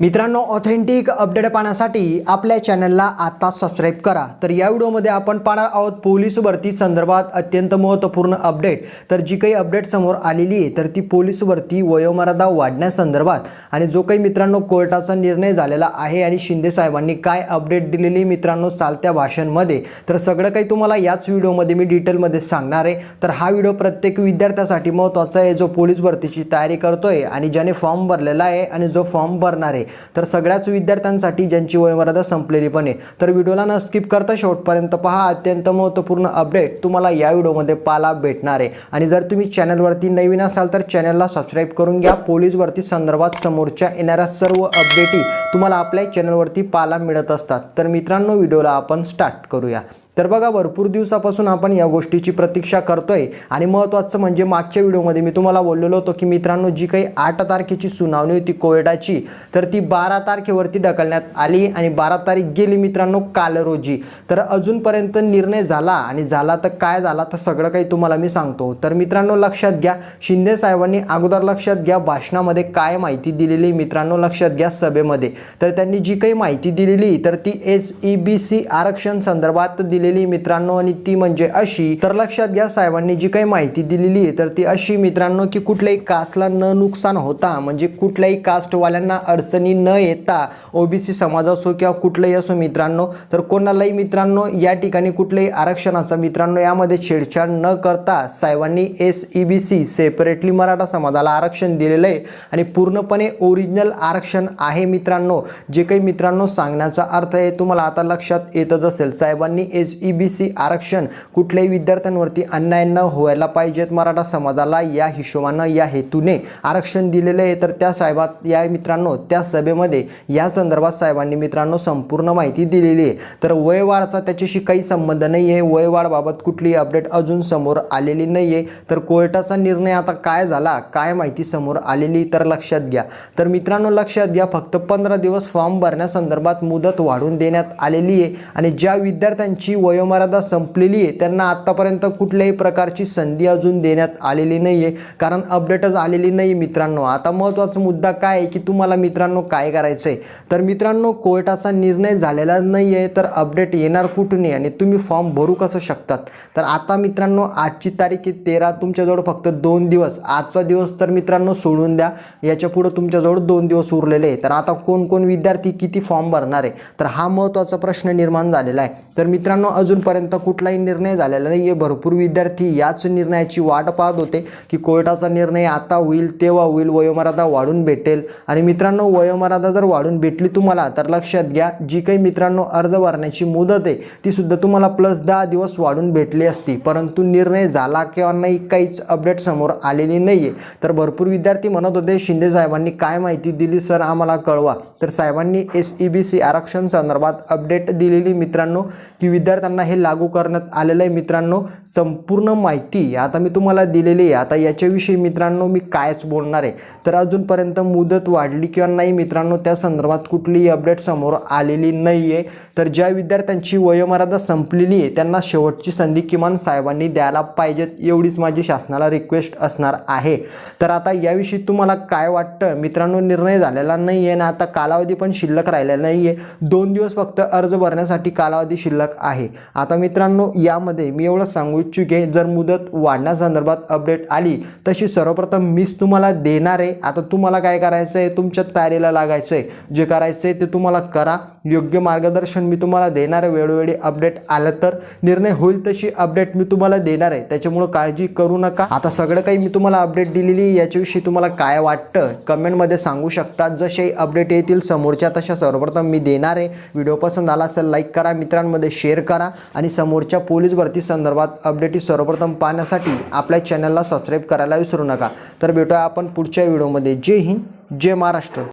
मित्रांनो authentic update पाहण्यासाठी आपल्या चॅनलला आता सबस्क्राईब करा. तर या व्हिडिओमध्ये आपण पाहणार आहोत पोलीस भरती संदर्भात अत्यंत महत्त्वपूर्ण अपडेट तर जी काही अपडेट समोर आलेली आहे तर ती पोलीस भरती वयोमर्यादा वाढण्यासंदर्भात. आणि जो काही मित्रांनो कोर्टाचा निर्णय झालेला आहे आणि शिंदे साहेबांनी काय अपडेट दिलेली मित्रांनो चालत्या भाषांमध्ये तर सगळं काही तुम्हाला याच व्हिडिओमध्ये मी डिटेलमध्ये सांगणार आहे. तर हा व्हिडिओ प्रत्येक विद्यार्थ्यासाठी महत्त्वाचा आहे. जो पोलीस भरतीची तयारी करतोय आणि ज्याने फॉर्म भरलेला आहे आणि जो फॉर्म भरणार आहे तर सगळ्याच विद्यार्थ्यांसाठी ज्यांची वयमर्यादा संपलेली पण आहे. तर व्हिडिओला न स्किप करता शेवटपर्यंत पहा अत्यंत महत्त्वपूर्ण अपडेट तुम्हाला या व्हिडिओमध्ये पाहायला भेटणार आहे. आणि जर तुम्ही चॅनलवरती नवीन असाल तर चॅनलला सबस्क्राईब करून घ्या. पोलीस भरती संदर्भात समोरच्या येणाऱ्या सर्व अपडेटी तुम्हाला आपल्या चॅनलवरती पाहायला मिळत असतात. तर मित्रांनो व्हिडिओला आपण स्टार्ट करूया. तर बघा भरपूर दिवसापासून आपण या गोष्टीची प्रतीक्षा करतोय. आणि महत्त्वाचं म्हणजे मागच्या व्हिडिओमध्ये मी तुम्हाला बोललेलो होतो की मित्रांनो जी काही आठ तारखेची सुनावणी होती कोविडाची तर ती बारा तारखेवरती ढकलण्यात आली आणि बारा तारीख गेली मित्रांनो काल रोजी. तर अजूनपर्यंत निर्णय झाला आणि झाला तर काय झाला तर सगळं काही तुम्हाला मी सांगतो. तर मित्रांनो लक्षात घ्या शिंदे साहेबांनी अगोदर लक्षात घ्या भाषणामध्ये काय माहिती दिलेली मित्रांनो लक्षात घ्या सभेमध्ये. तर त्यांनी जी काही माहिती दिलेली तर ती एस ई बी सी आरक्षण संदर्भात दिली दिलेली मित्रांनो आणि ती म्हणजे अशी. तर लक्षात घ्या साहेबांनी जी काही माहिती दिलेली आहे तर ती अशी मित्रांनो की कुठल्याही कास्टला न नुकसान होता म्हणजे कुठल्याही कास्टवाल्यांना अडचणी न येता ओबीसी समाज असो किंवा कुठलंही असो मित्रांनो तर कोणालाही मित्रांनो या ठिकाणी कुठल्याही आरक्षणाचा मित्रांनो यामध्ये छेडछाड न करता साहेबांनी S E B C separately Maratha समाजाला आरक्षण दिलेलं आहे. आणि पूर्णपणे ओरिजिनल आरक्षण आहे मित्रांनो जे काही मित्रांनो सांगण्याचा अर्थ आहे तुम्हाला आता लक्षात येतच असेल साहेबांनी एस ई बी सी आरक्षण कुठल्याही विद्यार्थ्यांवरती अन्याय न व्हायला पाहिजेत मराठा समाजाला या हिशोबानं या हेतूने आरक्षण दिलेलं आहे. तर त्या साहेबात या मित्रांनो त्या सभेमध्ये या संदर्भात साहेबांनी मित्रांनो संपूर्ण माहिती दिलेली आहे. तर वयवाढचा त्याच्याशी काही संबंध नाही आहे. वयवाढबाबत कुठलीही अपडेट अजून समोर आलेली नाही आहे. तर कोर्टाचा निर्णय आता काय झाला काय माहिती समोर आलेली तर लक्षात घ्या. तर मित्रांनो लक्षात घ्या फक्त पंधरा दिवस फॉर्म भरण्यासंदर्भात मुदत वाढवून देण्यात आलेली आहे. आणि ज्या विद्यार्थ्यांची वयोमर्यादा संपलेली आहे. त्यांना आत्तापर्यंत कुठल्याही प्रकारची संधी अजून देण्यात आलेली नाही आहे कारण अपडेटच आलेली नाही मित्रांनो. आता महत्त्वाचा मुद्दा काय आहे की तुम्हाला मित्रांनो काय करायचं आहे तर मित्रांनो कोर्टाचा निर्णय झालेला नाही आहे तर अपडेट येणार कुठून आहे आणि तुम्ही फॉर्म भरू कसं शकतात? तर आता मित्रांनो आजची तारीख आहे तेरा. तुमच्याजवळ फक्त दोन दिवस. आजचा दिवस तर मित्रांनो सोडून द्या. याच्या पुढं तुमच्याजवळ दोन दिवस उरलेले आहे तर आता कोण कोण विद्यार्थी किती फॉर्म भरणार आहे? तर हा महत्त्वाचा प्रश्न निर्माण झालेला आहे. तर मित्रांनो अजूनपर्यंत कुठलाही निर्णय झालेला नाही आहे भरपूर विद्यार्थी याच निर्णयाची वाट पाहत होते की कोर्टाचा निर्णय आता होईल तेव्हा होईल वयोमर्यादा वाढून भेटेल. आणि मित्रांनो वयोमर्यादा जर वाढून भेटली तुम्हाला तर लक्षात घ्या जी काही मित्रांनो अर्ज भरण्याची मुदत आहे ती सुद्धा तुम्हाला प्लस दहा दिवस वाढून भेटली असती. परंतु निर्णय झाला किंवा नाही काहीच अपडेट समोर आलेली नाही आहे तर भरपूर विद्यार्थी म्हणत होते शिंदे साहेबांनी काय माहिती दिली सर आम्हाला कळवा. तर साहेबांनी एस ई बी सी आरक्षण संदर्भात अपडेट दिलेली मित्रांनो की त्यांना हे लागू करण्यात आलेलं आहे. मित्रांनो संपूर्ण माहिती आता मी तुम्हाला दिलेली आहे. आता याच्याविषयी मित्रांनो मी कायच बोलणार आहे. तर अजूनपर्यंत मुदत वाढली किंवा नाही मित्रांनो त्या संदर्भात कुठलीही अपडेट समोर आलेली नाही आहे तर ज्या विद्यार्थ्यांची वयोमर्यादा संपलेली आहे त्यांना शेवटची संधी किमान साहेबांनी द्यायला पाहिजेत एवढीच माझी शासनाला रिक्वेस्ट असणार आहे. तर आता याविषयी तुम्हाला काय वाटतं? मित्रांनो निर्णय झालेला नाही आहे ना आता कालावधी पण शिल्लक राहिलेला नाही आहे दोन दिवस फक्त अर्ज भरण्यासाठी कालावधी शिल्लक आहे. आता मित्रांनो यामध्ये मी एवढं सांगू इच्छुक आहे जर मुदत वाढण्यासंदर्भात अपडेट आली तशी सर्वप्रथम मीच तुम्हाला देणार आहे. आता तुम्हाला काय करायचं आहे तुमच्या तयारीला लागायचं आहे जे करायचं आहे ते तुम्हाला करा. योग्य मार्गदर्शन मी तुम्हाला देणार आहे. वेळोवेळी अपडेट आलं तर निर्णय होईल तशी अपडेट मी तुम्हाला देणार आहे. त्याच्यामुळं काळजी करू नका. आता सगळं काही मी तुम्हाला अपडेट दिलेली आहे, याच्याविषयी तुम्हाला काय वाटतं? कमेंटमध्ये सांगू शकतात जसे अपडेट येतील समोरच्या तशा सर्वप्रथम मी देणार आहे. व्हिडिओ पसंत आला असेल लाईक करा. मित्रांमध्ये शेअर करा. करा आणि समोरच्या पोलीस भरती संदर्भात अपडेटी सर्वप्रथम पाहण्यासाठी आपल्या चॅनलला सबस्क्राईब करायला विसरू नका. तर भेटूया आपण पुढच्या व्हिडिओमध्ये जय हिंद जय महाराष्ट्र.